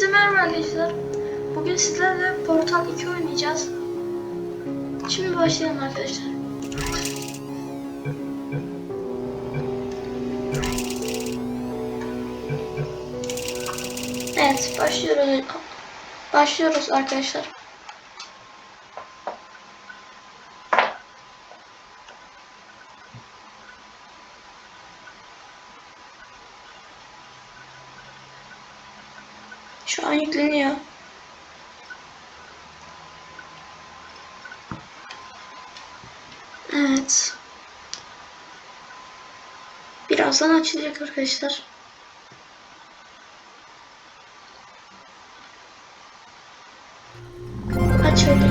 Hepinize merhaba arkadaşlar. Bugün sizlerle Portal 2 oynayacağız. Şimdi başlayalım arkadaşlar. Evet, başlıyoruz. Başlıyoruz arkadaşlar. Birazdan açılacak arkadaşlar. Açıldı.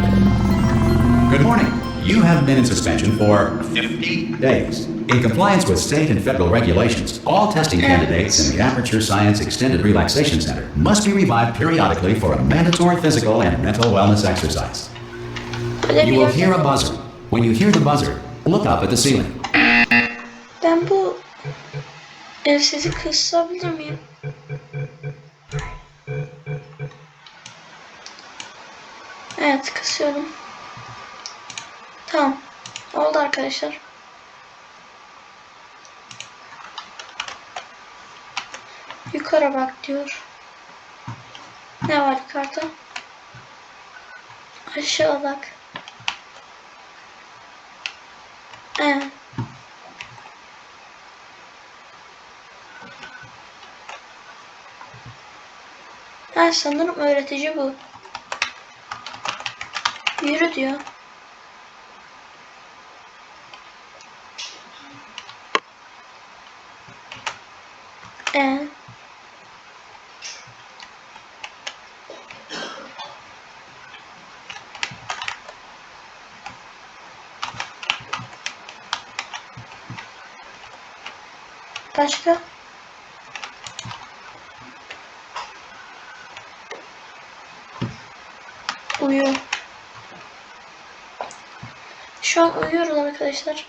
Good morning. You have been in suspension for 50 days. In compliance with state and federal regulations, all testing candidates in the Aperture Science Extended Relaxation Center must be revived periodically for a mandatory physical and mental wellness exercise. You will hear a buzzer. When you hear the buzzer, look up at the ceiling. Ben bu ev sesi kısabilir miyim? Evet kısıyorum. Tamam. Oldu arkadaşlar. Yukarı bak diyor. Ne var yukarıda? Aşağı bak. Evet. Ha sanırım öğretici bu. Yürü diyor. Ee, başka? Uyu. Şu an uyuyoruz arkadaşlar.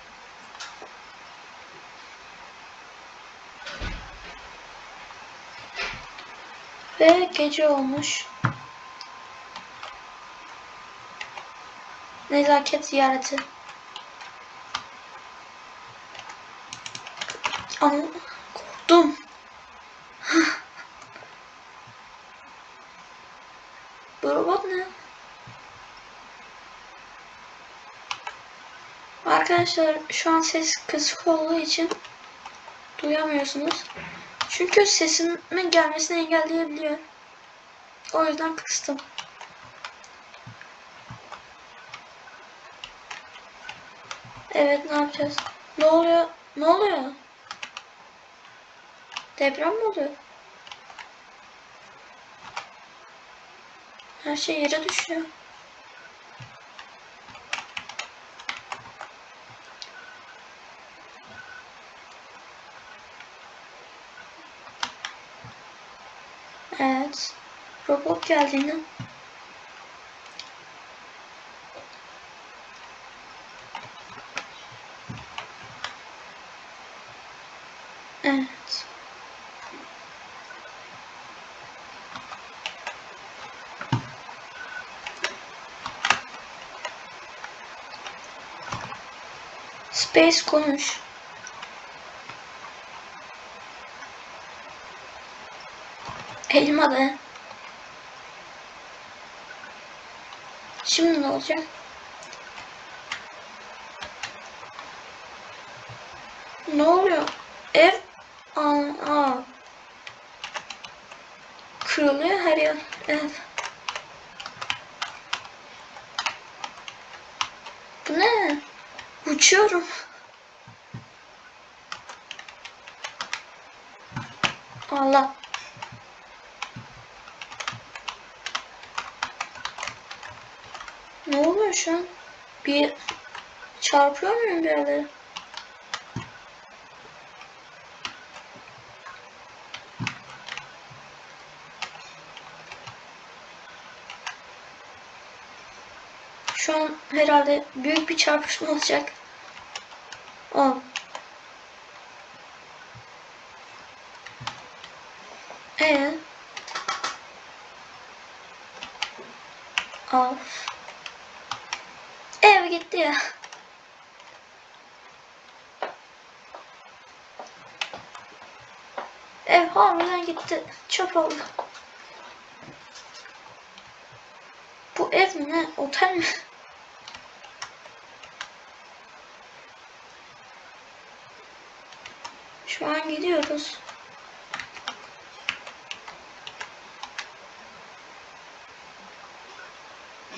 Ve gece olmuş. Nezaket ziyareti. Ama korktum. Bu robot ne? Arkadaşlar şu an ses kısık olduğu için duyamıyorsunuz. Çünkü sesimin gelmesini engelleyebiliyor. O yüzden kıstım. Evet ne yapacağız? Ne oluyor? Ne oluyor? Deprem mi oluyor? Her şey yere düşüyor. Evet. Robot geldi. Space konuş. Elma da. Şimdi ne olacak? Ne oluyor? Ev aa, aa. kırılıyor her yer. Ev. Bu ne? Uçuyorum. Allah. Oluyor şu an? Bir çarpıyor muyum bir yerlere? Şu an herhalde büyük bir çarpışma olacak. O. Ee? Of. Ev gitti ya. Ev harbiden gitti. Çöp oldu. Bu ev mi ne? Otel mi? Şu an gidiyoruz.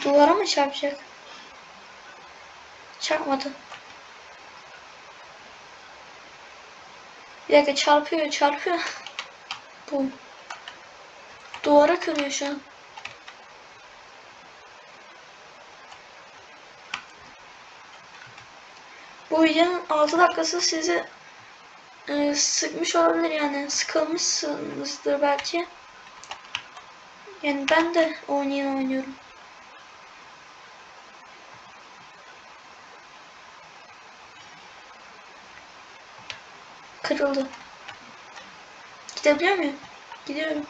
Duvara mı çarpacak? Çarpmadı. Bir dakika çarpıyor çarpıyor. Bu. Duvara kırıyor şu an. Bu videonun 6 dakikası sizi e, sıkmış olabilir yani sıkılmışsınızdır belki. Yani ben de oynayan oynuyorum. Kırıldı. Gidebiliyor muyum? Gidiyorum.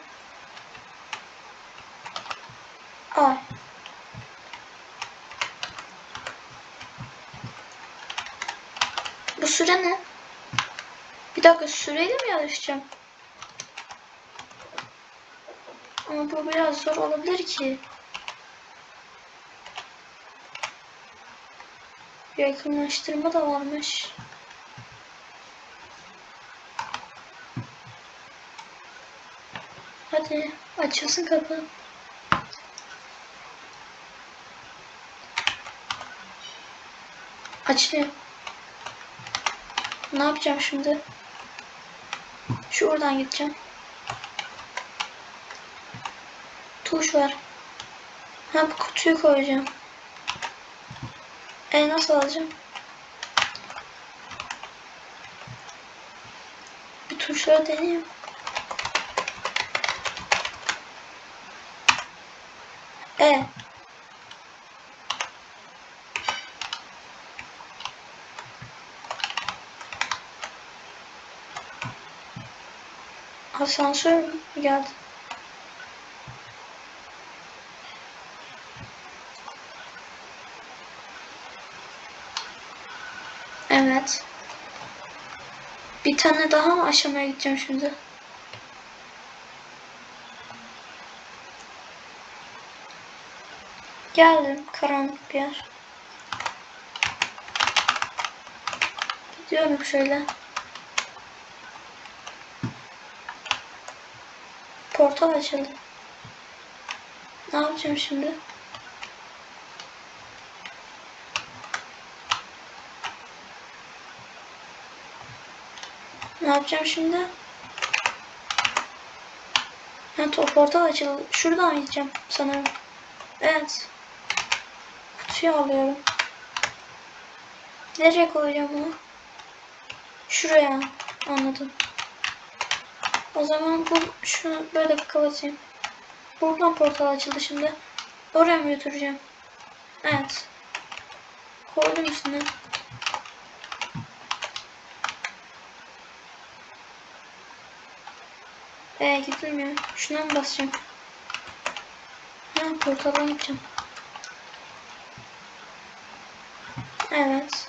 Ay. Bu süre ne? Bir dakika süreyle mi yarışacağım? Ama bu biraz zor olabilir ki. Yakınlaştırma da varmış. Hadi açılsın kapı. Açılıyor. Ne yapacağım şimdi? Şu oradan gideceğim. Tuş var. Ha bu kutuyu koyacağım. E nasıl alacağım? Bir tuşları deneyeyim. E. Asansör mü geldi? Evet. Bir tane daha mı aşamaya gideceğim şimdi? Geldim karanlık bir yer. Gidiyorum şöyle. Portal açıldı. Ne yapacağım şimdi? Ne yapacağım şimdi? Ha, portal açıldı. Şuradan gideceğim sanırım. Evet. Kutuyu alıyorum. Nereye koyacağım bunu? Şuraya. Anladım. O zaman bu şunu böyle kapatayım. Buradan portal açıldı şimdi. Oraya mı götüreceğim? Evet. Koydum üstüne. Ee gidilmiyor. Şuna mı basacağım? Ha portaldan gideceğim. Evet.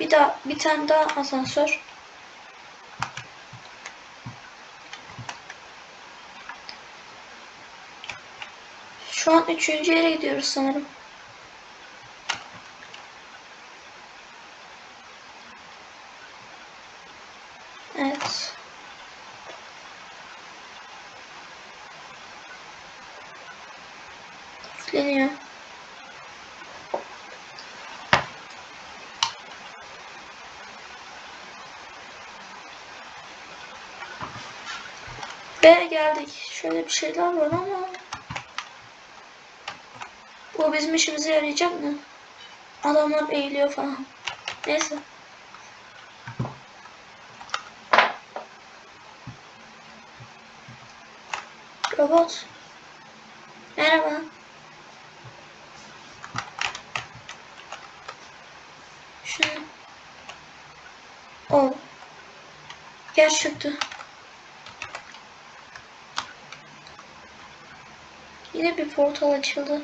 Bir daha bir tane daha asansör. Şu an üçüncü yere gidiyoruz sanırım. Evet. Yükleniyor. Ve geldik. Şöyle bir şeyler var ama bu bizim işimize yarayacak mı? Adamlar eğiliyor falan. Neyse. Robot. Merhaba. Şunu. O. Yer çöktü. Yine bir portal açıldı.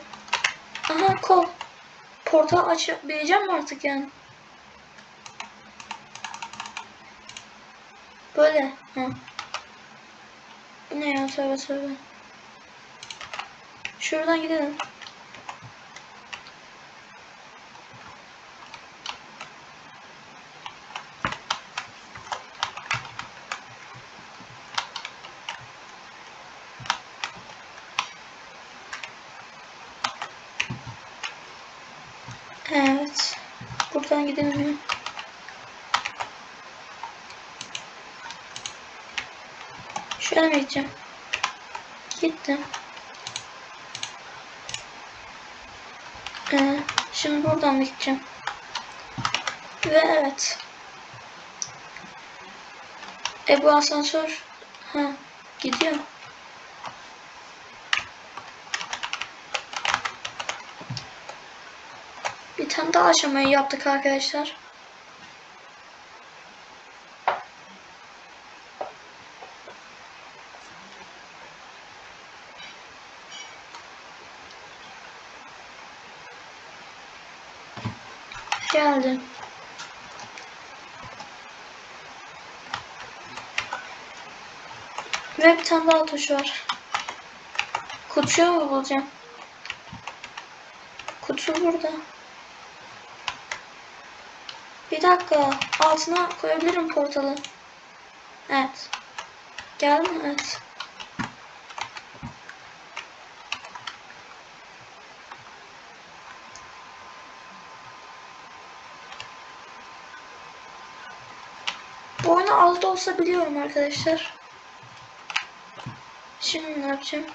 Aha kol. Portal açabileceğim mi artık yani? Böyle. Ha. Bu ne ya tövbe tövbe. Şuradan gidelim. Evet. Buradan gidemiyorum. Şöyle gideceğim? Gittim. Ee, şimdi buradan gideceğim? Ve evet. E bu asansör ha gidiyor. Tane daha aşamayı yaptık arkadaşlar. Geldim. Ve bir tane daha tuş var. Kutuyu mu bulacağım? Kutu burada. Dakika. Altına koyabilirim portalı. Evet. Geldi mi? Evet. Bu oyunu da olsa biliyorum arkadaşlar. Şimdi ne yapacağım?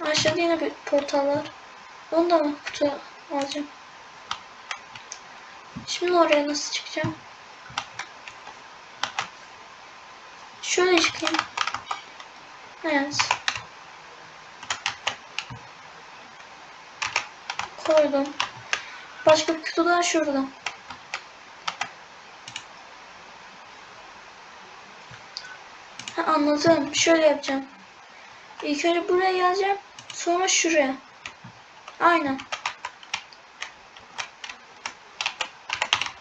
Aşağıda yine bir portal var. Onu da mı kutu alacağım? Şimdi oraya nasıl çıkacağım? Şöyle çıkayım. Evet. Koydum. Başka bir kutu daha şurada. Ha, anladım. Şöyle yapacağım. İlk önce buraya geleceğim. Sonra şuraya. Aynen.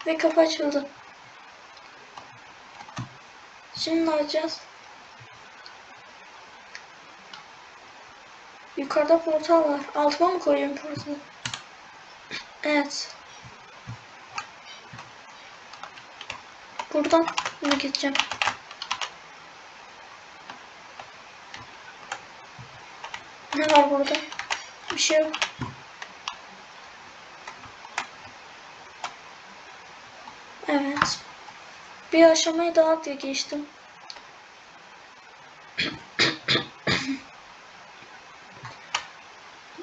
Ve kapı açıldı. Şimdi ne yapacağız? Yukarıda portal var. Altıma mı koyayım portalı? Evet. Buradan mı gideceğim? Ne var burada? Bir şey yok. Evet. Bir aşamayı daha diye geçtim.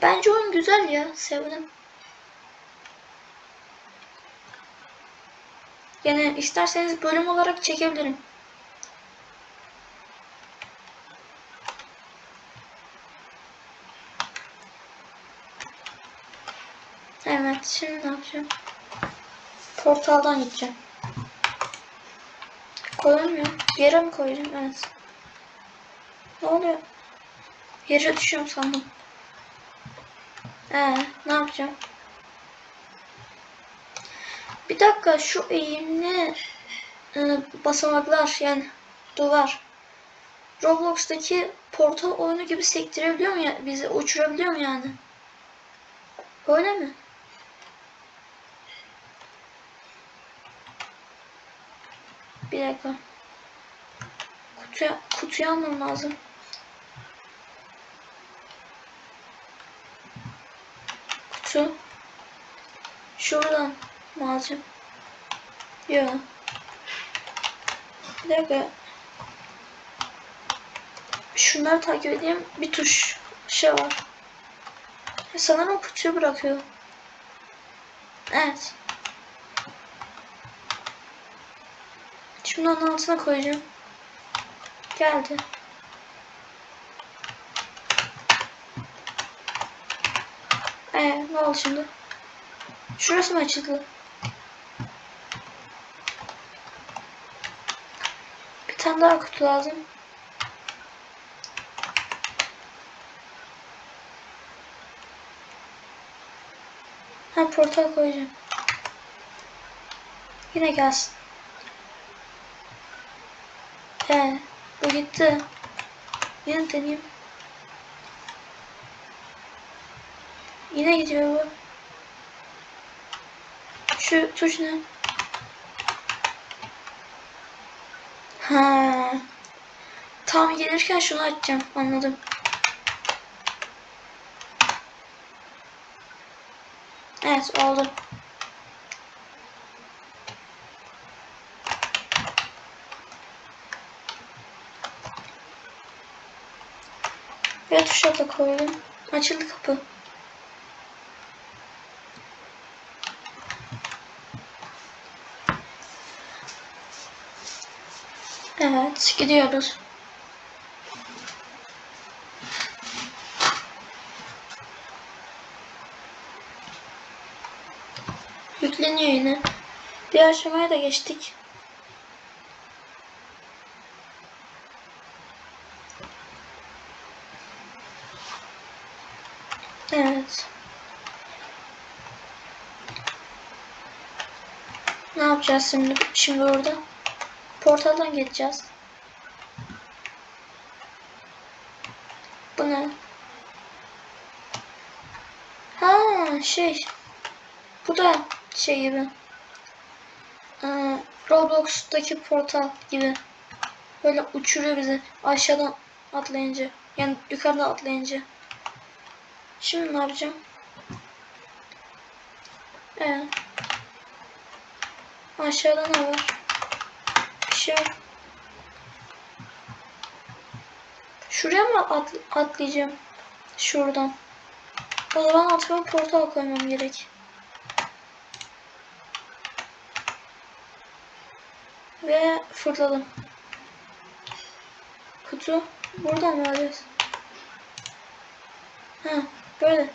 Bence oyun güzel ya. Sevdim. Yani isterseniz bölüm olarak çekebilirim. Evet, şimdi ne yapacağım? Portaldan gideceğim. Koyamıyor. Yere mi koyacağım? Evet. Ne oluyor? Yere düşüyorum sandım. Ee, ne yapacağım? Bir dakika şu eğimli e, basamaklar yani duvar. Roblox'taki portal oyunu gibi sektirebiliyor mu ya? Bizi uçurabiliyor mu yani? Öyle mi? Bir dakika. Kutuya, kutuyu almam lazım. Kutu. Şuradan alacağım? Yok. Bir dakika. Şunları takip edeyim. Bir tuş şey var. Sanırım kutuyu bırakıyor. Evet. Şunun altına koyacağım. Geldi. Ee, ne oldu şimdi? Şurası mı açıldı? Bir tane daha kutu lazım. Ha portal koyacağım. Yine gelsin. He, bu gitti. Yine deneyeyim. Yine gidiyor bu. Şu tuş ne? Ha. Tam gelirken şunu açacağım. Anladım. Evet oldu. Ve tuşa da koydum. Açıldı kapı. Evet gidiyoruz. Yükleniyor yine. Bir aşamaya da geçtik. Evet. Ne yapacağız şimdi? Şimdi orada portaldan geçeceğiz. Bu ne? Ha şey. Bu da şey gibi. Ee, Roblox'taki portal gibi. Böyle uçuruyor bizi aşağıdan atlayınca. Yani yukarıdan atlayınca. Şimdi ne yapacağım? Evet. Aşağıda ne var? Bir şey. Şuraya mı at atlayacağım? Şuradan. O zaman altıma portal koymam gerek. Ve fırladım. Kutu buradan mı alacağız? Ha, böyle.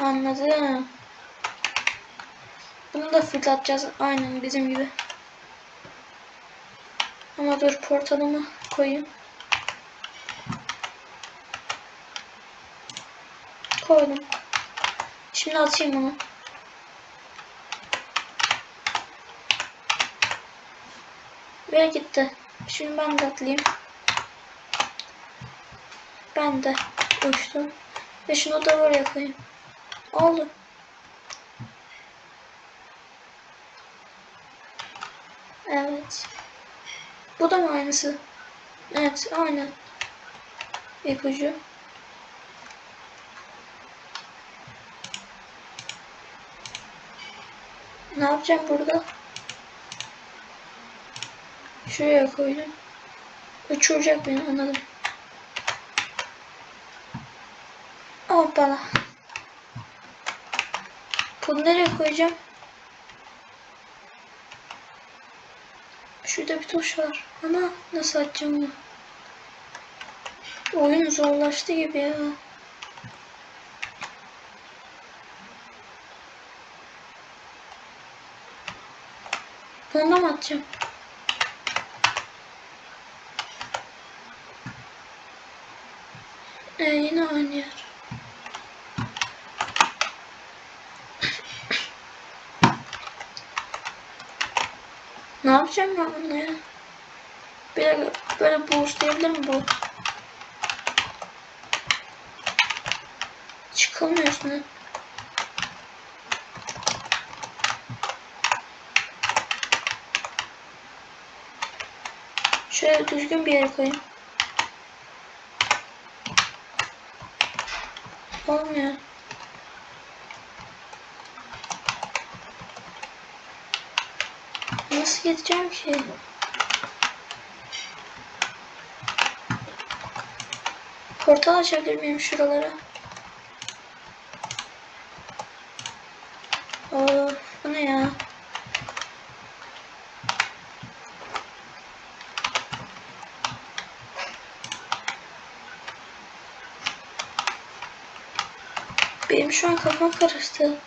Anladım. Bunu da fırlatacağız aynen bizim gibi. Ama dur portalımı koyayım. Koydum. Şimdi atayım bunu. Ve gitti. Şimdi ben de atlayayım. Ben de uçtum. Ve şunu da oraya koyayım. Oldu. Evet. Bu da mı aynısı? Evet, aynı. İpucu. Ne yapacağım burada? Şuraya koydum. Uçuracak beni anladım. Hoppala. Bunu nereye koyacağım? Şurada bir tuş var. Ama nasıl açacağım bunu? Oyun zorlaştı gibi ya. Da mı atacağım? Ee, yine aynı yapacağım ben bununla ya? Böyle, böyle boostlayabilir mi bu? Üstüne. Şöyle düzgün bir yere koyayım. Olmuyor. Nasıl gideceğim ki? Portal açabilir miyim şuralara? Of bu ne ya? Benim şu an kafam karıştı.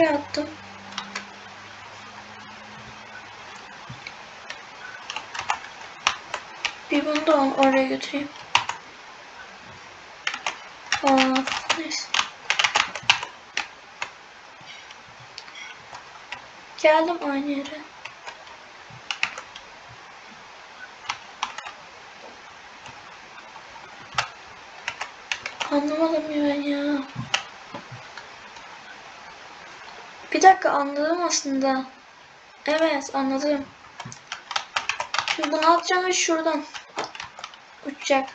Şuraya attım. Bir bunu da oraya götüreyim. Aa, neyse. Geldim aynı yere. Anlamadım ben ya. Bir dakika anladım aslında. Evet anladım. Şimdi bunu atacağım ve şuradan uçacak.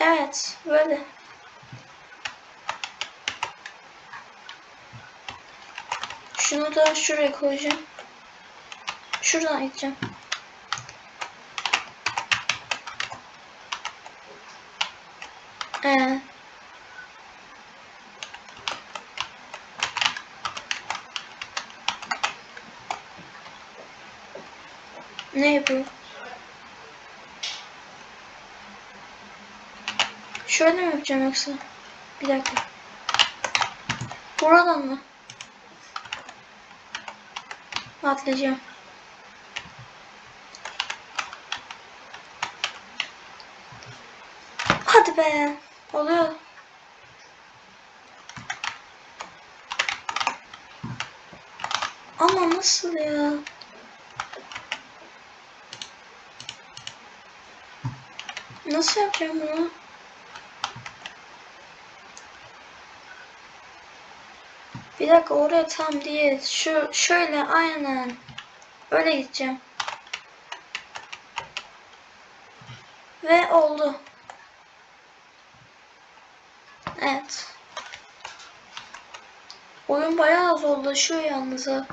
Evet böyle. Şunu da şuraya koyacağım. Şuradan gideceğim. Ee, ne yapıyor? Şöyle mi yapacağım yoksa? Bir dakika. Buradan mı? Atlayacağım. Hadi be. Oluyor. Ama nasıl ya? Nasıl yapacağım bunu? Bir dakika oraya tam değil. Şu şöyle aynen. Öyle gideceğim. Ve oldu. Evet. Oyun bayağı zorlaşıyor yalnız ha.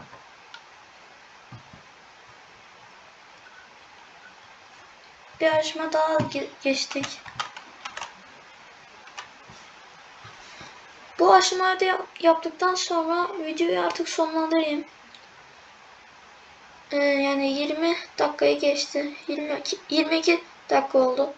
Bir aşama daha ge- geçtik. Bu aşamayı da yap- yaptıktan sonra videoyu artık sonlandırayım. Ee, yani 20 dakikayı geçti. 22, 22 dakika oldu.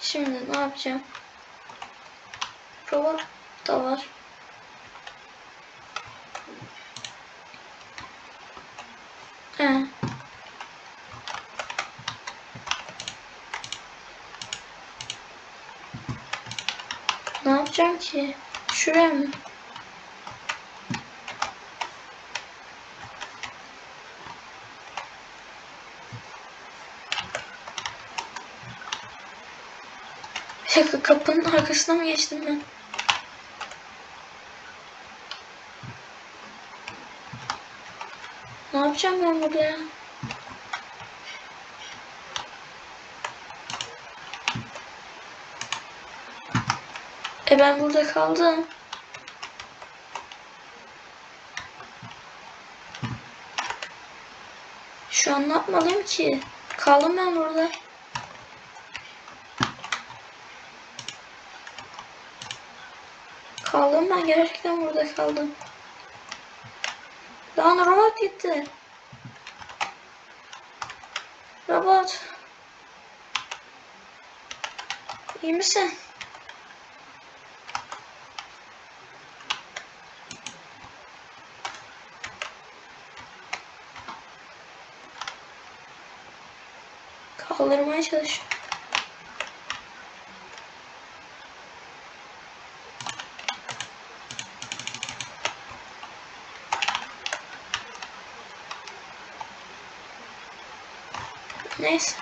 Şimdi ne yapacağım? Robot da var. Ne yapacağım ki? Şuraya mı? Bir dakika kapının arkasına mı geçtim ben? Yapacağım ben burada? E ben burada kaldım. Şu an ne yapmalıyım ki? Kaldım ben burada. Kaldım ben gerçekten burada kaldım. Lan robot gitti. Robot. İyi misin? Kaldırmaya çalış. Neyse.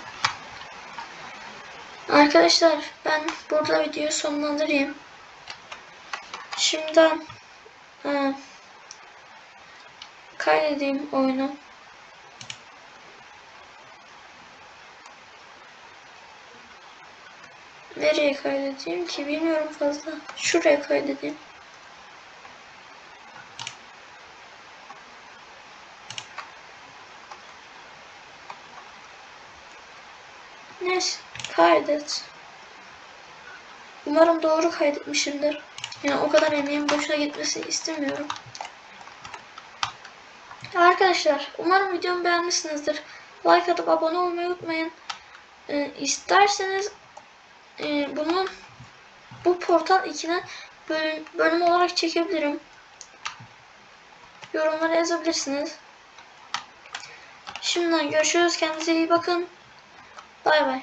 Arkadaşlar ben burada videoyu sonlandırayım. Şimdi e, kaydedeyim oyunu. Nereye kaydedeyim ki bilmiyorum fazla. Şuraya kaydedeyim. Neyse kaydet. Umarım doğru kaydetmişimdir. Yani o kadar emeğim boşuna gitmesini istemiyorum. Arkadaşlar umarım videomu beğenmişsinizdir. Like atıp abone olmayı unutmayın. Ee, isterseniz e, bunun bu Portal 2'den bölüm, bölüm olarak çekebilirim. Yorumlara yazabilirsiniz. Şimdiden görüşürüz. Kendinize iyi bakın. Bay bay.